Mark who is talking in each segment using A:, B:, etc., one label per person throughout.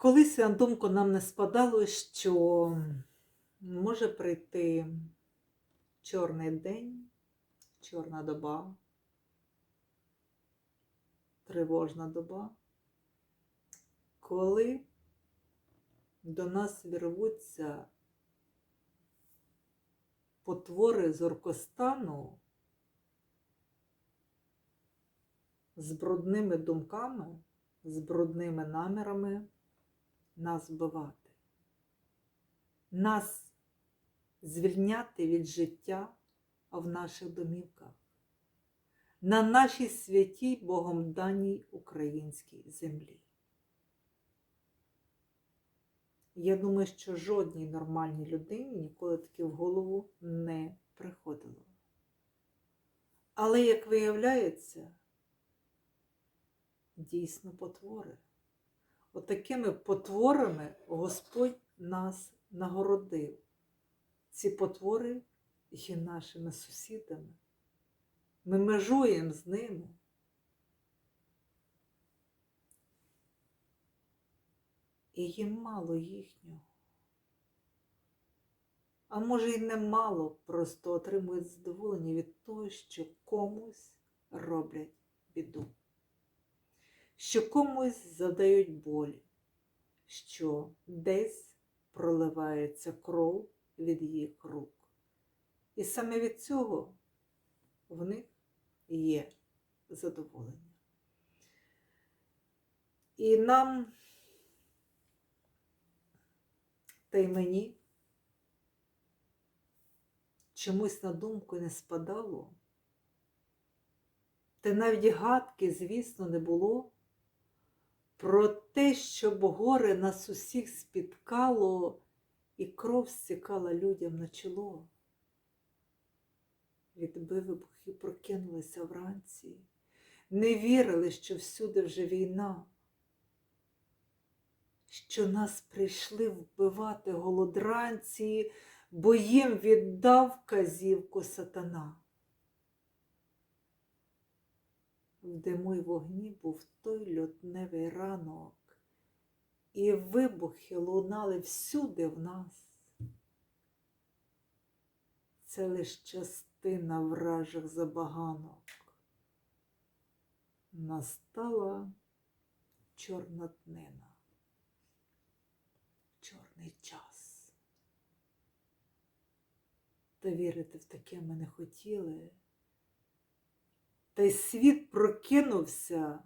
A: Колись на думку нам не спадало, що може прийти чорний день, чорна доба, тривожна доба, коли до нас вірвуться потвори зоркостану з брудними думками, з брудними намірами нас вбивати, нас звільняти від життя в наших домівках, на нашій святій Богом даній українській землі. Я думаю, що жодній нормальній людині ніколи таке в голову не приходило. Але, як виявляється, дійсно потвори. Отакими потворами Господь нас нагородив. Ці потвори є нашими сусідами. Ми межуємо з ними. І їм мало їхнього. А може й не мало, просто отримують задоволення від того, що комусь роблять біду що комусь задають боль, що десь проливається кров від їх рук. І саме від цього в них є задоволення. І нам, та й мені, чомусь на думку не спадало, та навіть гадки, звісно, не було про те, щоб горе нас усіх спіткало і кров стікала людям на чоло. Від вибухів прокинулися вранці, не вірили, що всюди вже війна, що нас прийшли вбивати голодранці, бо їм віддав казівку сатана. В диму вогні був той льотневий ранок, і вибухи лунали всюди в нас. Це лиш частина вражих забаганок. Настала чорна днина, чорний час. Та вірити в таке ми не хотіли. Та й світ прокинувся,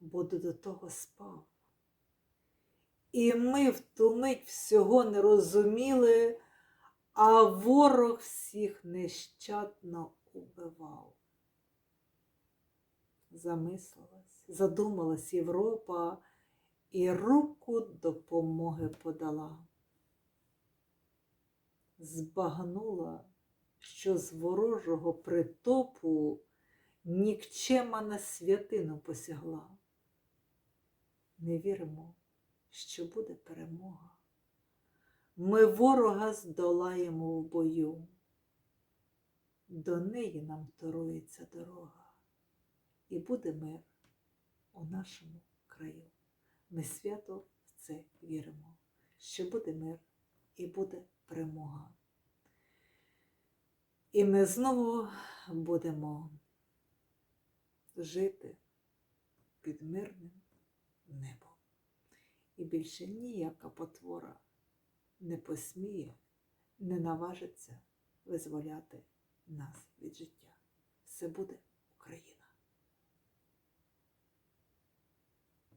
A: бо до того спав. І ми в ту мить всього не розуміли, а ворог всіх нещадно убивав. Замислилась, задумалась Європа і руку допомоги подала. Збагнула що з ворожого притопу нікчема на святину посягла. Не віримо, що буде перемога. Ми ворога здолаємо в бою. До неї нам торується дорога, і буде мир у нашому краю. Ми свято в це віримо, що буде мир і буде перемога. І ми знову будемо жити під мирним небом. І більше ніяка потвора не посміє, не наважиться визволяти нас від життя. Все буде Україна.